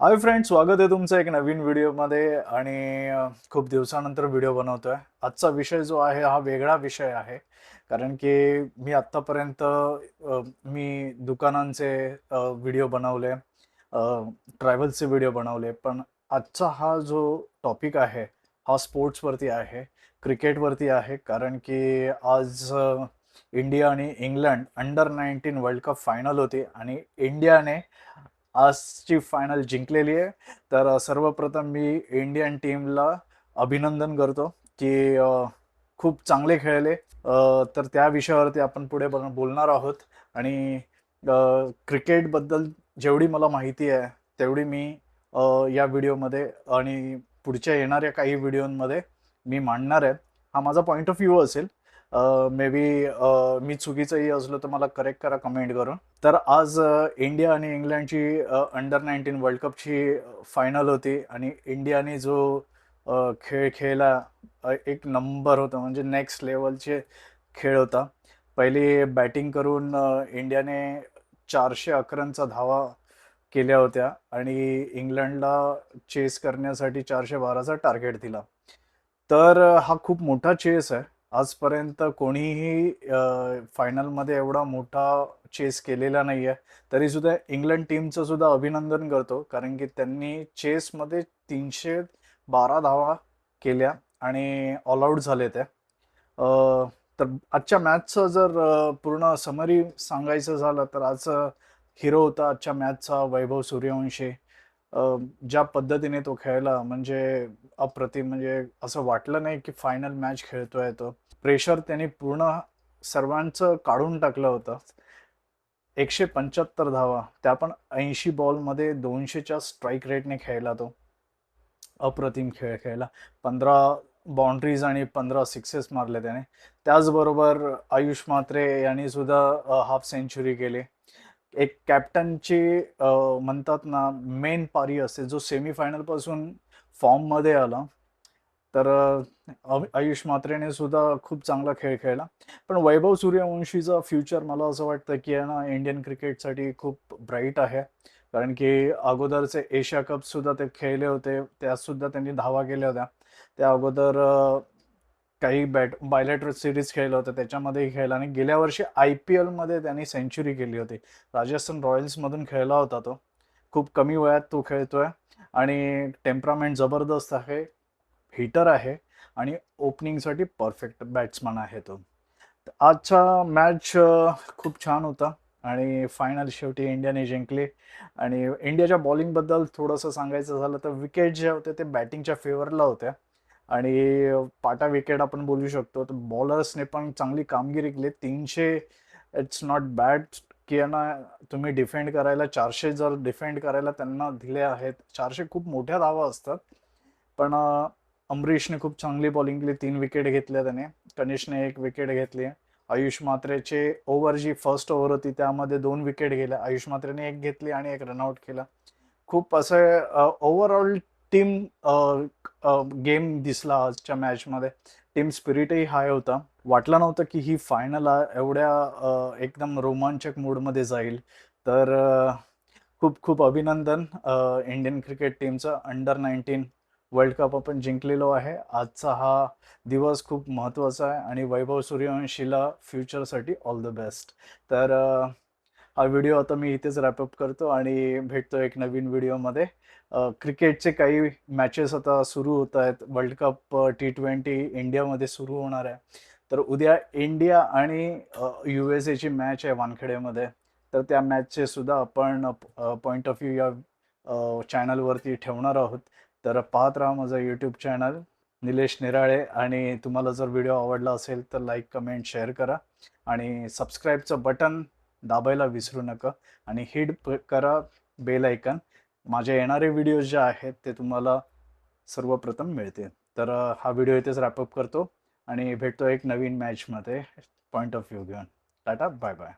Hi friend स्वागत आहे तुमचं एक नवीन व्हिडिओमध्ये आणि खूप दिवसानंतर व्हिडिओ बनवतोय. आजचा विषय जो आहे हा वेगळा विषय आहे. कारण की मी आत्तापर्यंत मी दुकानांचे व्हिडिओ बनवले ट्रॅव्हल्सचे व्हिडिओ बनवले. पण आजचा हा जो टॉपिक आहे हा स्पोर्ट्सवरती आहे क्रिकेटवरती आहे. कारण की आज इंडिया आणि England under nineteen world cup final होती आणि इंडियाने आजची फायनल जिंकलेली आहे. तर सर्वप्रथम मी इंडियन टीमला अभिनंदन करतो की खूप चांगले खेळले. तर त्या विषयावरती आपण पुढे बोलणार आहोत. आणि क्रिकेटबद्दल जेवढी मला माहिती आहे तेवढी मी या व्हिडिओमध्ये आणि पुढच्या येणाऱ्या काही व्हिडिओमध्ये मी मांडणार आहे. हा माझा पॉईंट ऑफ व्ह्यू असेल. मे बी मी चुकीचंही असलो तर मला करेक्ट करा कमेंट करून. तर आज इंडिया आणि इंग्लंडची अंडर नाईन्टीन वर्ल्ड कपची फायनल होती आणि इंडियाने जो खेळ खेळला एक नंबर होता म्हणजे नेक्स्ट लेवलचे खेळ होता. पहिली बॅटिंग करून इंडियाने चारशे अकरांचा धावा केल्या होत्या आणि इंग्लंडला चेस करण्यासाठी चारशे बाराचा टार्गेट दिला. तर हा खूप मोठा चेस आहे. आजपर्यंत कोणीही फायनलमध्ये एवढा मोठा चेस केलेला नाही आहे तरी सुद्धा इंग्लंड टीमचं सुद्धा अभिनंदन करतो. कारण की त्यांनी चेसमध्ये तीनशे बारा धावा केल्या आणि ऑल आऊट झाले त्या तर आजच्या मॅचचं जर पूर्ण समरी सांगायचं झालं तर आज हिरो होता आजच्या मॅचचा वैभव सूर्यवंशी. ज्या पद्धतीने तो खेळला म्हणजे अप्रतिम म्हणजे असं वाटलं नाही की फायनल मॅच खेळतोय तो. प्रेशर त्यांनी पूर्ण सर्वांचं काढून टाकलं होतं. एकशे पंच्याहत्तर धावा त्या पण ऐंशी बॉलमध्ये दोनशेच्या स्ट्राईक रेटने खेळला तो. अप्रतिम खेळ खेळला. पंधरा बाउंड्रीज आणि पंधरा सिक्सेस मारले त्याने. त्याचबरोबर आयुष म्हात्रे यांनी सुद्धा हाफ सेंचुरी केली. एक कॅप्टनची म्हणतात ना मेन पारी असते जो सेमीफायनलपासून फॉर्ममध्ये आला. तर आयुष मात्रेने सुद्धा खूप चांगला खेळ खेळला. पण वैभव सूर्यवंशीचा फ्युचर मला असं वाटतं की आहे ना इंडियन क्रिकेटसाठी खूप ब्राईट आहे. कारण की अगोदरचे एशिया कपसुद्धा ते खेळले होते त्यातसुद्धा त्यांनी धावा केल्या होत्या. त्या अगोदर काही बॅट बायलेटर सिरीज खेळलं होतं त्याच्यामध्येही खेळला. आणि गेल्या वर्षी आय पी एलमध्ये त्यांनी सेंचुरी केली होती. राजस्थान रॉयल्समधून खेळला होता तो. खूप कमी वयात तो खेळतोय. आणि टेम्परामेंट जबरदस्त आहे. हिटर आहे. आणि ओपनिंगसाठी परफेक्ट बॅट्समन आहे तो. आजचा मॅच खूप छान होता. आणि फायनल शेवटी इंडियाने जिंकले. आणि इंडियाच्या बॉलिंगबद्दल थोडंसं सांगायचं झालं तर विकेट जे होते ते बॅटिंगच्या फेवरला होत्या. आणि पाटा विकेट आपण बोलू शकतो. तर बॉलर्सने पण चांगली कामगिरी केली. तीनशे इट्स नॉट बॅड की आहे ना तुम्ही डिफेंड करायला चारशे जर डिफेंड करायला त्यांना दिले आहेत चारशे खूप मोठ्या धावा असतात. पण अमरीशने खूप चांगली बॉलिंग केली. तीन विकेट घेतल्या त्याने. कनिशने एक विकेट घेतली. आयुष मात्रेचे ओव्हर जी फर्स्ट ओव्हर होती त्यामध्ये दोन विकेट गेल्या. आयुष मात्रेने एक घेतली आणि एक रनआउट केला. खूप असं ओव्हरऑल टीम गेम दिसला आजच्या मॅचमध्ये. टीम स्पिरिटही हाय होता. वाटलं नव्हतं की ही फायनल एवढ्या एकदम रोमांचक मूडमध्ये जाईल. तर खूप खूप अभिनंदन इंडियन क्रिकेट टीमचं अंडर नाईन्टीन वर्ल्ड कप आपण जिंकलेलो आहे. आजचा हा दिवस खूप महत्त्वाचा आहे. आणि वैभव सूर्यवंशीला फ्युचरसाठी ऑल द बेस्ट तर हा व्हिडिओ आता मी इथेच रॅपअप करतो आणि भेटतो एक नवीन व्हिडिओमध्ये. क्रिकेटचे काही मॅचेस आता सुरू होत आहेत. वर्ल्ड कप टी ट्वेंटी इंडियामध्ये सुरू होणार आहे. तर उद्या इंडिया आणि यू एस एची मॅच आहे वानखेडेमध्ये. तर त्या मॅचचे सुद्धा आपण पॉईंट ऑफ व्ह्यू या चॅनलवरती ठेवणार आहोत. तर पाहत राहा माझं यूट्यूब चॅनल निलेश निराळे. आणि तुम्हाला जर व्हिडिओ आवडला असेल तर लाईक कमेंट शेअर करा. आणि सबस्क्राईबचं बटन दाबायला विसरू नका. आणि हिट करा बेल ऐकन माझे येणारे व्हिडिओज जे आहेत ते तुम्हाला सर्वप्रथम मिळते तर हा व्हिडिओ इथेच रॅपअप करतो. आणि भेटतो एक नवीन मॅचमध्ये पॉईंट ऑफ व्ह्यू घेऊन. Tata bye bye